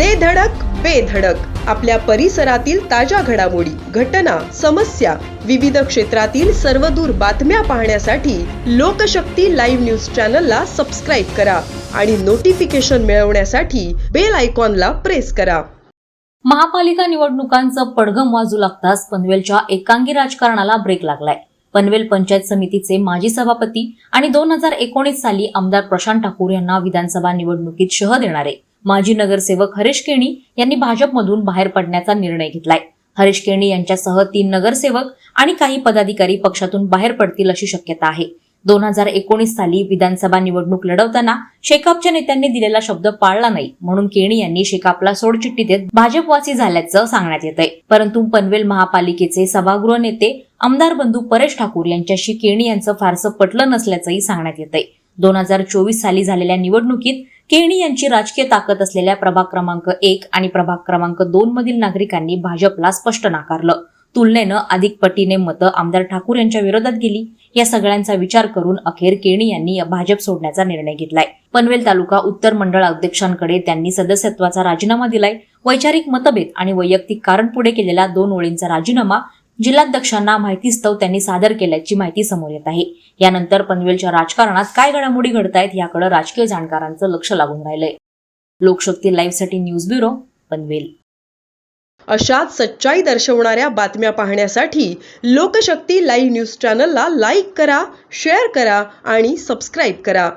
दे धडक बेधडक आपल्या परिसरातील ताज्या घडामोडी घटना समस्या विविध क्षेत्रातील सर्वदूर बातम्या पाहण्यासाठी लोकशक्ती लाईव्ह न्यूज चॅनलला सबस्क्राईब करा आणि नोटिफिकेशन मिळवण्यासाठी बेल आयकॉनला प्रेस करा. महापालिका निवडणुकांचं पडघम वाजू लागताच पनवेलच्या एकांगी राजकारणाला ब्रेक लागलाय. पनवेल पंचायत समितीचे माजी सभापती आणि दोन हजार एकोणीस साली आमदार प्रशांत ठाकूर यांना विधानसभा निवडणुकीत शह देणारे. माजी नगरसेवक हरीश केणी यांनी भाजपमधून बाहेर पडण्याचा निर्णय घेतलाय. हरीश केणी यांच्यासह तीन नगरसेवक आणि काही पदाधिकारी पक्षातून बाहेर पडतील अशी शक्यता आहे. दोन हजार एकोणीस साली विधानसभा निवडणूक लढवताना शेकापच्या नेत्यांनी दिलेला शब्द पाळला नाही म्हणून केणी यांनी शेकापला सोडचिठ्ठी देत भाजपवासी झाल्याचं सांगण्यात येत आहे परंतु पनवेल महापालिकेचे सभागृह नेते आमदार बंधू परेश ठाकूर यांच्याशी केणी यांचं फारसं पटलं नसल्याचंही सांगण्यात येत आहे दोन हजार चोवीस साली झालेल्या निवडणुकीत केणी यांची राजकीय ताकद असलेल्या प्रभाग क्रमांक एक आणि प्रभाग क्रमांक दोन मधील नागरिकांनी भाजपला स्पष्ट नाकारलं. तुलनेनं अधिक पटीने मतं आमदार ठाकूर यांच्या विरोधात गेली. या सगळ्यांचा विचार करून अखेर केणी यांनी भाजप सोडण्याचा निर्णय घेतलाय. पनवेल तालुका उत्तर मंडळ अध्यक्षांकडे त्यांनी सदस्यत्वाचा राजीनामा दिलाय. वैचारिक मतभेद आणि वैयक्तिक कारण पुढे केलेला दोन ओळींचा राजीनामा जिल्हाध्यक्षांना माहितीस्तव त्यांनी सादर केल्याची माहिती समोर येत आहे. यानंतर पनवेलच्या राजकारणात काय घडामोडी घडतायत याकडे राजकीय जाणकारांचं लक्ष लागून राहिलंय. लोकशक्ती लाईव्हसाठी न्यूज ब्युरो पनवेल. अशाच सच्चाई दर्शवणाऱ्या बातम्या पाहण्यासाठी लोकशक्ती लाईव्ह न्यूज चॅनलला लाईक करा शेअर करा आणि सबस्क्राईब करा.